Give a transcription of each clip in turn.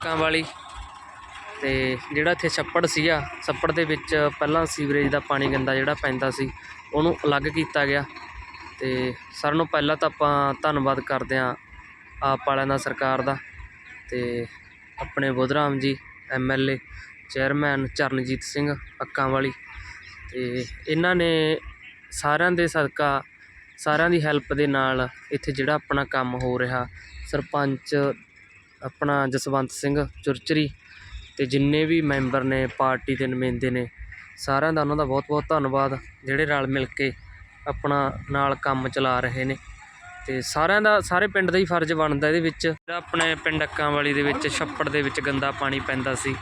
ਕਾਂ ਵਾਲੀ। ਤੇ ਜਿਹੜਾ ਇੱਥੇ ਛੱਪੜ ਸੀਗਾ, ਛੱਪੜ ਦੇ ਵਿੱਚ ਪਹਿਲਾਂ ਸੀਵਰੇਜ ਦਾ ਪਾਣੀ ਗੰਦਾ ਜਿਹੜਾ ਪੈਂਦਾ ਸੀ, ਉਹਨੂੰ ਅਲੱਗ ਕੀਤਾ ਗਿਆ। ਤੇ ਸਾਰਿਆਂ ਨੂੰ ਪਹਿਲਾਂ ਤਾਂ ਆਪਾਂ ਧੰਨਵਾਦ ਕਰਦੇ ਹਾਂ ਆਪ ਵਾਲਿਆਂ ਦਾ, ਸਰਕਾਰ ਦਾ। ਤੇ ਆਪਣੇ ਬੁੱਧਰਾਮ ਜੀ ਐਮਐਲਏ ਚੇਅਰਮੈਨ ਚਰਨਜੀਤ ਸਿੰਘ ਅੱਕਾਂ ਵਾਲੀ। ਤੇ ਇਹਨਾਂ ਨੇ ਸਾਰਿਆਂ ਦੇ ਸਦਕਾ, ਸਾਰਿਆਂ ਦੀ ਹੈਲਪ ਦੇ ਨਾਲ ਇੱਥੇ ਜਿਹੜਾ ਆਪਣਾ ਕੰਮ ਹੋ ਰਿਹਾ। ਸਰਪੰਚ ਆਪਣਾ ਜਸਵੰਤ ਸਿੰਘ ਚੁਰਚਰੀ ਅਤੇ ਜਿੰਨੇ ਵੀ ਮੈਂਬਰ ਨੇ, ਪਾਰਟੀ ਦੇ ਨੁਮਾਇੰਦੇ ਨੇ, ਸਾਰਿਆਂ ਦਾ ਉਹਨਾਂ ਦਾ ਬਹੁਤ ਬਹੁਤ ਧੰਨਵਾਦ, ਜਿਹੜੇ ਰਲ ਮਿਲ ਕੇ ਆਪਣਾ ਨਾਲ ਕੰਮ ਚਲਾ ਰਹੇ ਨੇ। ਅਤੇ ਸਾਰਿਆਂ ਦਾ, ਸਾਰੇ ਪਿੰਡ ਦਾ ਹੀ ਫਰਜ਼ ਬਣਦਾ ਇਹਦੇ ਵਿੱਚ। ਜਿਹੜਾ ਆਪਣੇ ਪਿੰਡ ਅੱਕਾਂ ਵਾਲੀ ਦੇ ਵਿੱਚ ਛੱਪੜ ਦੇ ਵਿੱਚ ਗੰਦਾ ਪਾਣੀ ਪੈਂਦਾ ਸੀ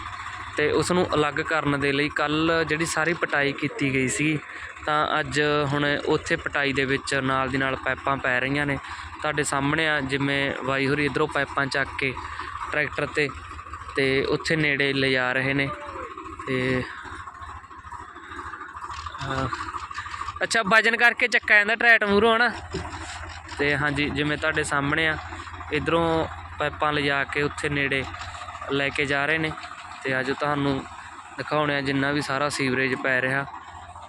ਅਤੇ ਉਸ ਨੂੰ ਅਲੱਗ ਕਰਨ ਦੇ ਲਈ ਕੱਲ ਜਿਹੜੀ ਸਾਰੀ ਪਟਾਈ ਕੀਤੀ ਗਈ ਸੀ ਤਾਂ ਅੱਜ ਹੁਣ ਉੱਥੇ ਪਟਾਈ ਦੇ ਵਿੱਚ ਨਾਲ ਦੀ ਨਾਲ ਪਾਈਪਾਂ ਪੈ ਰਹੀਆਂ ਨੇ। ਤੁਹਾਡੇ ਸਾਹਮਣੇ ਆ, ਜਿਵੇਂ ਵਾਈ ਹੋਰੀ ਇੱਧਰੋਂ ਪਾਈਪਾਂ ਚੱਕ ਕੇ ਟਰੈਕਟਰ ਤੇ ਅਤੇ ਉੱਥੇ ਨੇੜੇ ਲਿਜਾ ਰਹੇ ਨੇ। ਅਤੇ ਅੱਛਾ, ਵਜਨ ਕਰਕੇ ਚੱਕਾ ਜਾਂਦਾ ਟਰੈਟ ਮੂਹਰੋਂ, ਹਨਾ? ਤੇ ਹਾਂਜੀ, ਜਿਵੇਂ ਤੁਹਾਡੇ ਸਾਹਮਣੇ ਆ, ਇਧਰੋਂ ਪਾਈਪਾਂ ਲਿਜਾ ਕੇ ਉੱਥੇ ਨੇੜੇ ਲੈ ਕੇ ਜਾ ਰਹੇ ਨੇ। ਤੇ ਅੱਜ ਤੁਹਾਨੂੰ ਦਿਖਾਉਣੇ ਆ ਜਿੰਨਾ ਵੀ ਸਾਰਾ ਸੀਵਰੇਜ ਪੈ ਰਿਹਾ।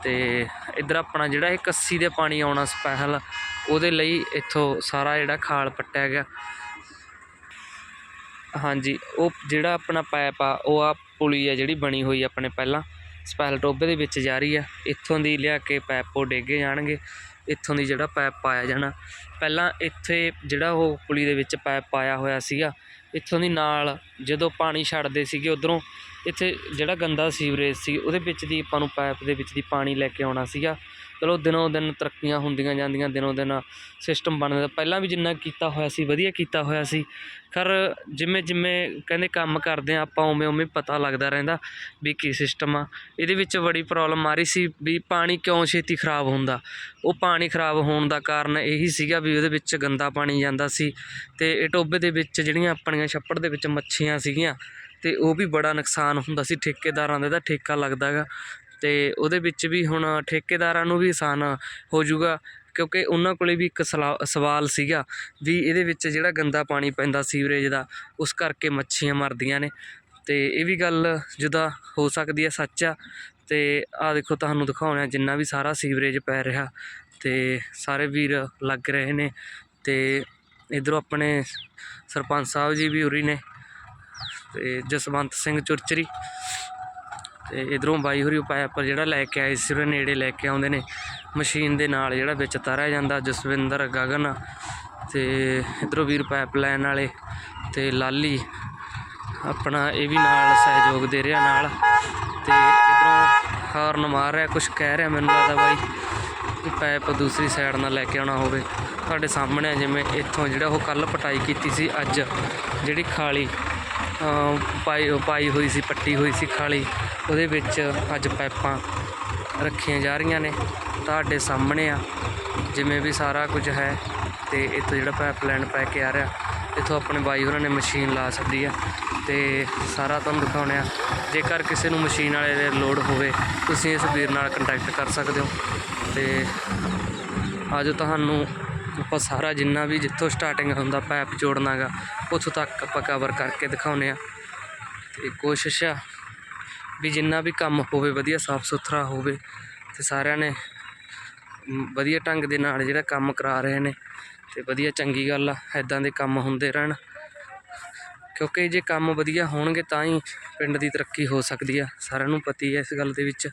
ਤੇ ਇੱਧਰ ਆਪਣਾ ਜਿਹੜਾ ਇਹ ਕੱਸੀ ਦੇ ਪਾਣੀ ਆਉਣਾ ਸਪੈਸ਼ਲ ਉਹਦੇ ਲਈ ਇੱਥੋਂ ਸਾਰਾ ਜਿਹੜਾ ਖਾਲ ਪੱਟਿਆ ਗਿਆ। ਹਾਂਜੀ, ਉਹ ਜਿਹੜਾ ਆਪਣਾ ਪਾਈਪ ਆ, ਉਹ ਆ ਪੁਲੀ ਆ ਜਿਹੜੀ ਬਣੀ ਹੋਈ ਆਪਣੇ ਪਹਿਲਾਂ। ਸਪੈਸ਼ਲ ਟੋਬੇ ਦੇ ਵਿੱਚ ਜਾ ਰਹੀ ਆ। ਇੱਥੋਂ ਦੀ ਲਿਆ ਕੇ ਪਾਈਪ ਉਹ ਡੇਗੇ ਜਾਣਗੇ। ਇੱਥੋਂ ਦੀ ਜਿਹੜਾ ਪਾਈਪ ਪਾਇਆ ਜਾਣਾ। ਪਹਿਲਾਂ ਇੱਥੇ ਜਿਹੜਾ ਉਹ ਪੁਲੀ ਦੇ ਵਿੱਚ ਪਾਈਪ ਪਾਇਆ ਹੋਇਆ ਸੀਗਾ ਇੱਥੋਂ ਦੀ ਨਾਲ ਜਦੋਂ ਪਾਣੀ ਛੱਡਦੇ ਸੀਗੇ ਉੱਧਰੋਂ, ਇੱਥੇ ਜਿਹੜਾ ਗੰਦਾ ਸੀਵਰੇਜ ਸੀ, ਉਹਦੇ ਵਿੱਚ ਦੀ ਆਪਾਂ ਨੂੰ ਪਾਈਪ ਦੇ ਵਿੱਚ ਦੀ ਪਾਣੀ ਲੈ ਕੇ ਆਉਣਾ ਸੀਗਾ। ਚਲੋ ਦਿਨੋਂ ਦਿਨ ਤਰੱਕੀਆਂ ਹੁੰਦੀਆਂ ਜਾਂਦੀਆਂ, ਦਿਨੋਂ ਦਿਨ ਸਿਸਟਮ ਬਣਦਾ ਪਹਿਲਾਂ ਵੀ ਜਿੰਨਾ ਕੀਤਾ ਹੋਇਆ ਸੀ, ਵਧੀਆ ਕੀਤਾ ਹੋਇਆ ਸੀ। ਖਰ ਜਿਵੇਂ ਜਿਵੇਂ ਕਹਿੰਦੇ ਕੰਮ ਕਰਦੇ ਆ ਆਪਾਂ, ਉਵੇਂ ਉਵੇਂ ਪਤਾ ਲੱਗਦਾ ਰਹਿੰਦਾ ਵੀ ਕੀ ਸਿਸਟਮ ਆ। ਇਹਦੇ ਵਿੱਚ ਬੜੀ ਪ੍ਰੋਬਲਮ ਆ ਰਹੀ ਸੀ ਵੀ ਪਾਣੀ ਕਿਉਂ ਛੇਤੀ ਖਰਾਬ ਹੁੰਦਾ। ਉਹ ਪਾਣੀ ਖਰਾਬ ਹੋਣ ਦਾ ਕਾਰਨ ਇਹੀ ਸੀਗਾ ਵੀ ਉਹਦੇ ਵਿੱਚ ਗੰਦਾ ਪਾਣੀ ਜਾਂਦਾ ਸੀ ਤੇ ਇਹ ਟੋਬੇ ਦੇ ਵਿੱਚ ਜਿਹੜੀਆਂ ਆਪਣੀਆਂ ਛੱਪੜ ਦੇ ਵਿੱਚ ਮੱਛੀਆਂ ਸੀਗੀਆਂ ਤੇ ਉਹ ਵੀ ਬੜਾ ਨੁਕਸਾਨ ਹੁੰਦਾ ਸੀ, ਠੇਕੇਦਾਰਾਂ ਦਾ ਤਾਂ ਠੇਕਾ ਲੱਗਦਾ ਅਤੇ ਉਹਦੇ ਵਿੱਚ ਵੀ ਹੁਣ ਠੇਕੇਦਾਰਾਂ ਨੂੰ ਵੀ ਆਸਾਨ ਹੋ ਜੂਗਾ ਕਿਉਂਕਿ ਉਹਨਾਂ ਕੋਲ ਵੀ ਇੱਕ ਸਲਾ- ਸਵਾਲ ਸੀਗਾ ਵੀ ਇਹਦੇ ਵਿੱਚ ਜਿਹੜਾ ਗੰਦਾ ਪਾਣੀ ਪੈਂਦਾ ਸੀਵਰੇਜ ਦਾ, ਉਸ ਕਰਕੇ ਮੱਛੀਆਂ ਮਰਦੀਆਂ ਨੇ। ਅਤੇ ਇਹ ਵੀ ਗੱਲ ਜਿੱਦਾਂ ਹੋ ਸਕਦੀ ਹੈ ਸੱਚ ਆ। ਅਤੇ ਆਹ ਦੇਖੋ ਤੁਹਾਨੂੰ ਦਿਖਾਉਣਾ ਜਿੰਨਾ ਵੀ ਸਾਰਾ ਸੀਵਰੇਜ ਪੈ ਰਿਹਾ ਅਤੇ ਸਾਰੇ ਵੀਰ ਲੱਗ ਰਹੇ ਨੇ ਅਤੇ ਇੱਧਰੋਂ ਆਪਣੇ ਸਰਪੰਚ ਸਾਹਿਬ ਜੀ ਵੀ ਉਰੀ ਨੇ ਅਤੇ ਜਸਵੰਤ ਸਿੰਘ ਚੁਰਚਰੀ। ਤੇ ਇਧਰੋਂ ਬਾਈ ਹੋਰੀ ਪਾਈਪ ਜਿਹੜਾ ਲੈ ਕੇ ਆਏ ਸੀ, ਉਹਦੇ ਨੇੜੇ ਲੈ ਕੇ ਆਉਂਦੇ ਨੇ। ਮਸ਼ੀਨ ਦੇ ਨਾਲ ਜਿਹੜਾ ਵਿੱਚ ਤਾਰਿਆ ਜਾਂਦਾ, ਜਸਵਿੰਦਰ ਗਗਨ। ਤੇ ਇਧਰੋਂ ਵੀਰ ਪਾਈਪ ਲਾਈਨ ਵਾਲੇ ਤੇ ਲਾਲੀ ਆਪਣਾ ਇਹ ਵੀ ਨਾਲ ਸਹਿਯੋਗ ਦੇ ਰਿਹਾ ਨਾਲ। ਤੇ ਇਧਰੋਂ ਹਾਰਨ ਮਾਰ ਰਿਹਾ ਕੁਝ ਕਹਿ ਰਿਹਾ ਮੈਨੂੰ ਲੱਗਦਾ ਬਾਈ ਕਿ ਪਾਈਪ ਦੂਸਰੀ ਸਾਈਡ ਨਾਲ ਲੈ ਕੇ ਆਉਣਾ ਹੋਵੇ। ਤੁਹਾਡੇ ਸਾਹਮਣੇ ਆ, ਜਿਵੇਂ ਇੱਥੋਂ ਜਿਹੜਾ ਉਹ ਕੱਲ ਪਟਾਈ ਕੀਤੀ ਸੀ ਅੱਜ, ਜਿਹੜੀ ਖਾਲੀ ਪਾਈ ਪਾਈ ਹੋਈ ਸੀ, ਪੱਟੀ ਹੋਈ ਸੀ ਖਾਲੀ। ਉਹਦੇ ਵਿੱਚ ਅੱਜ ਪਾਈਪਾਂ ਰੱਖੀਆਂ ਜਾ ਰਹੀਆਂ ਨੇ। ਤੁਹਾਡੇ ਸਾਹਮਣੇ ਆ। ਜਿਵੇਂ ਵੀ ਸਾਰਾ ਕੁਝ ਹੈ ਤੇ ਇੱਥੋਂ ਜਿਹੜਾ ਪਾਈਪਲਾਈਨ ਪੈ ਕੇ ਆ ਰਿਹਾ, ਇੱਥੋਂ ਆਪਣੇ ਬਾਈ ਉਹਨਾਂ ਨੇ ਮਸ਼ੀਨ ਲਾ ਸਕਦੀ ਆ। ਤੇ ਸਾਰਾ ਤੁਹਾਨੂੰ ਦਿਖਾਉਣੇ ਆ। ਜੇਕਰ ਕਿਸੇ ਨੂੰ ਮਸ਼ੀਨ ਵਾਲੇ ਦੇ ਲੋਡ ਹੋਵੇ, ਤੁਸੀਂ ਇਸ ਵੀਰ ਨਾਲ ਕੰਟੈਕਟ ਕਰ ਸਕਦੇ ਹੋ। ਤੇ ਅੱਜ ਤੁਹਾਨੂੰ ਆਪਾਂ ਸਾਰਾ ਜਿੰਨਾ ਵੀ ਜਿੱਥੋਂ ਸਟਾਰਟਿੰਗ ਹੁੰਦਾ ਪਾਈਪ ਜੋੜਨਾਗਾ ਉੱਥੋਂ ਤੱਕ ਆਪਾਂ ਕਵਰ ਕਰਕੇ ਦਿਖਾਉਨੇ ਆ ਤੇ ਕੋਸ਼ਿਸ਼ ਆ ਵੀ ਜਿੰਨਾ ਵੀ ਕੰਮ ਹੋਵੇ, ਵਧੀਆ ਸਾਫ਼ ਸੁਥਰਾ ਹੋਵੇ ਤੇ ਸਾਰਿਆਂ ਨੇ ਵਧੀਆ ਢੰਗ ਦੇ ਨਾਲ ਜਿਹੜਾ ਕੰਮ ਕਰਾ ਰਹੇ ਨੇ ਤੇ ਵਧੀਆ ਚੰਗੀ ਗੱਲ ਆ ਐਦਾਂ ਦੇ ਕੰਮ ਹੁੰਦੇ ਰਹਿਣ। ਕਿਉਂਕਿ ਜੇ ਕੰਮ ਵਧੀਆ ਹੋਣਗੇ ਤਾਂ ਹੀ ਪਿੰਡ ਦੀ ਤਰੱਕੀ ਹੋ ਸਕਦੀ ਆ, ਸਾਰਿਆਂ ਨੂੰ ਪਤੀ ਹੈ ਇਸ ਗੱਲ ਦੇ ਵਿੱਚ।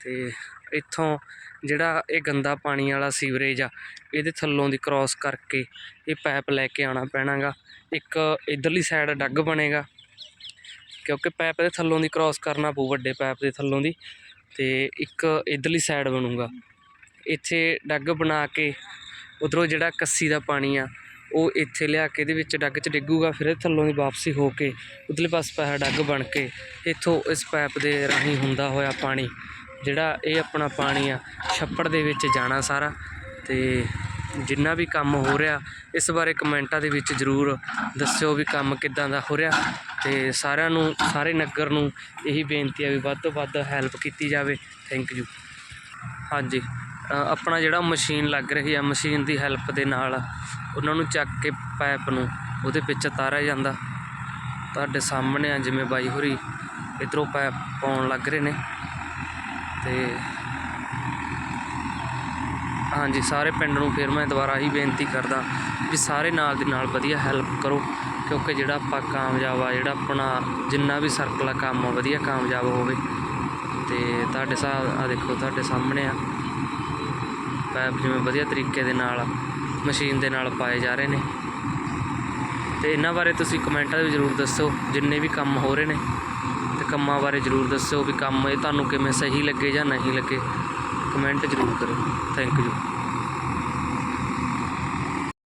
ਤੇ ਇੱਥੋਂ ਜਿਹੜਾ ਇਹ ਗੰਦਾ ਪਾਣੀ ਵਾਲਾ ਸੀਵਰੇਜ ਆ, ਇਹਦੇ ਥੱਲੋਂ ਦੀ ਕਰੋਸ ਕਰਕੇ ਇਹ ਪੈਪ ਲੈ ਕੇ ਆਉਣਾ ਪੈਣਾਗਾ। ਇੱਕ ਇਧਰਲੀ ਸਾਈਡ ਡੱਗ ਬਣੇਗਾ, ਕਿਉਂਕਿ ਪੈਪ ਦੇ ਥੱਲੋਂ ਦੀ ਕਰੋਸ ਕਰਨਾ ਪਊ, ਵੱਡੇ ਪੈਪ ਦੇ ਥੱਲੋਂ ਦੀ, ਤੇ ਇੱਕ ਇਧਰਲੀ ਸਾਈਡ ਬਣੂਗਾ। ਇੱਥੇ ਡੱਗ ਬਣਾ ਕੇ ਉਧਰੋਂ ਜਿਹੜਾ ਕੱਸੀ ਦਾ ਪਾਣੀ ਆ, ਉਹ ਇੱਥੇ ਲਿਆ ਕੇ ਇਹਦੇ ਵਿੱਚ ਡੱਗ 'ਚ ਡਿੱਗੂਗਾ, ਫਿਰ ਇਹ ਥੱਲੋਂ ਦੀ ਵਾਪਸੀ ਹੋ ਕੇ ਉਧਰਲੇ ਪਾਸੇ ਪੈਸਾ ਡੱਗ ਬਣ ਕੇ ਇੱਥੋਂ ਇਸ ਪਾਈਪ ਦੇ ਰਾਹੀਂ ਹੁੰਦਾ ਹੋਇਆ ਪਾਣੀ। ਜਿਹੜਾ ਇਹ ਆਪਣਾ ਪਾਣੀ ਆ, ਛੱਪੜ ਦੇ ਵਿੱਚ ਜਾਣਾ ਸਾਰਾ ਅਤੇ ਜਿੰਨਾ ਵੀ ਕੰਮ ਹੋ ਰਿਹਾ, ਇਸ ਬਾਰੇ ਕਮੈਂਟਾਂ ਦੇ ਵਿੱਚ ਜ਼ਰੂਰ ਦੱਸਿਓ ਵੀ ਕੰਮ ਕਿੱਦਾਂ ਦਾ ਹੋ ਰਿਹਾ ਅਤੇ ਸਾਰਿਆਂ ਨੂੰ, ਸਾਰੇ ਨਗਰ ਨੂੰ ਇਹੀ ਬੇਨਤੀ ਹੈ ਵੀ ਵੱਧ ਤੋਂ ਵੱਧ ਹੈਲਪ ਕੀਤੀ ਜਾਵੇ। ਥੈਂਕ ਯੂ ਹਾਂਜੀ ਆਪਣਾ ਜਿਹੜਾ ਮਸ਼ੀਨ ਲੱਗ ਰਹੀ ਆ, ਮਸ਼ੀਨ ਦੀ ਹੈਲਪ ਦੇ ਨਾਲ ਉਹਨਾਂ ਨੂੰ ਚੱਕ ਕੇ ਪਾਈਪ ਨੂੰ ਉਹਦੇ ਵਿੱਚ ਤਾਰਿਆ ਜਾਂਦਾ। ਤੁਹਾਡੇ ਸਾਹਮਣੇ ਆ ਜਿਵੇਂ ਬਾਈ ਹੋਰੀ, ਇਧਰੋਂ ਪੈਪ ਪਾਉਣ ਲੱਗ ਰਹੇ ਨੇ। ਤੇ ਹਾਂਜੀ, ਸਾਰੇ ਪਿੰਡ ਨੂੰ ਫਿਰ ਮੈਂ ਦੁਬਾਰਾ ਹੀ ਬੇਨਤੀ ਕਰਦਾ ਵੀ ਸਾਰੇ ਨਾਲ ਦੀ ਨਾਲ ਵਧੀਆ ਹੈਲਪ ਕਰੋ, ਕਿਉਂਕਿ ਜਿਹੜਾ ਆਪਾਂ ਕਾਮਯਾਬ ਆ, ਜਿਹੜਾ ਆਪਣਾ ਜਿੰਨਾ ਵੀ ਸਰਕਲ ਆ ਕੰਮ ਆ, ਵਧੀਆ ਕਾਮਯਾਬ ਹੋਵੇ। ਤੇ ਤੁਹਾਡੇ ਸਾਹ ਆ ਦੇਖੋ ਤੁਹਾਡੇ ਸਾਹਮਣੇ ਆ। ਪੈਪ ਜਿਵੇਂ ਵਧੀਆ ਤਰੀਕੇ ਦੇ ਨਾਲ ਮਸ਼ੀਨ ਦੇ ਨਾਲ ਪਾਏ ਜਾ ਰਹੇ ਨੇ। ਤੇ ਇਹਨਾਂ ਬਾਰੇ ਤੁਸੀਂ ਕਮੈਂਟਾਂ ਵਿੱਚ ਜ਼ਰੂਰ ਦੱਸੋ, ਜਿੰਨੇ ਵੀ ਕੰਮ ਹੋ ਰਹੇ ਨੇ। ਕੰਮਾਂ ਬਾਰੇ ਜ਼ਰੂਰ ਦੱਸਿਓ ਵੀ ਕੰਮ ਇਹ ਤੁਹਾਨੂੰ ਕਿਵੇਂ ਸਹੀ ਲੱਗੇ ਜਾਂ ਨਹੀਂ ਲੱਗੇ। ਕਮੈਂਟ ਜ਼ਰੂਰ ਕਰੋ ਥੈਂਕ ਯੂ